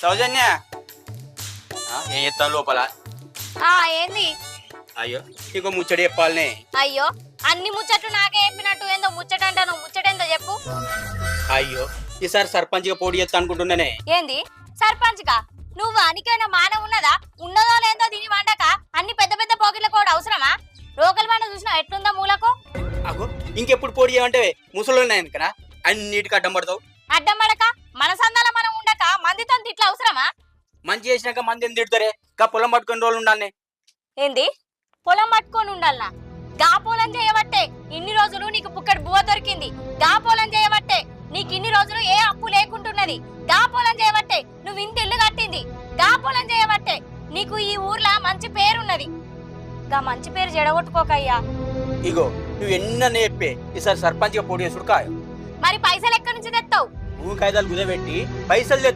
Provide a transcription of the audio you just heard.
సౌజన్య. ఆ, ఏం చెప్తాను లోపల? ఆ ఏంది? అయ్యో నీకు ముచ్చడి చెప్పాలనే. అయ్యో అన్ని ముచ్చట్లు నాకే చెప్పినట్టు ఏందో ముచ్చట అంటాను ముచ్చటేందో చెప్పు. అయ్యో ఈసారి సర్పంచ్గా పోటీ చేస్తా అనుకుంటున్నానే. ఏంది? సర్పంచ్గా నువ్వు? అనికైనా మానవ ఉన్నదా? ఉన్నదో లేదో దీని వండక అన్ని పెద్ద పెద్ద పోగిళ్ళ కూడా అవసరమా? రోకల్ బండ చూసినా ఎట్లుందా మూలకు? అగో ఇంకెప్పుడు పోటీ చేయమంటే ముసలు ఉన్నాయి అన్నిటికీ అడ్డం పడతావు. అడ్డం పడక? మన సందాల మందితో ఇట్లా అవసరమా? మంచి చేసినాక మంది ఎందుకు తిడతారే? గా పొలం పట్టుకుని రోజులు ఉండాలి ఏంది? పొలం పట్టుకొని ఉండాలనా? గా పొలం చేయబట్టే ఇన్ని రోజులు నీకు పుక్కడి బువ్వ దొరికింది. గా పొలం చేయబట్టే నీకు ఇన్ని రోజులు ఏ అప్పు లేకుంటున్నది. గా పొలం చేయబట్టే నువ్వు ఇంత ఇల్లు కట్టింది. గా పొలం చేయబట్టే నీకు ఈ ఊర్లో మంచి పేరున్నది. గా మంచి పేరు జడగొట్టుకోకయ్యా. ఇగో నువ్వు ఎన్న చెప్పే ఈసారి సర్పంచ్గా పోటీ చేసుడు కాదు మరి పైసలు ఎక్కడి నుంచి తెస్తావు భూమి కాగితాలు కుదబెట్టి పైసలు తెస్తా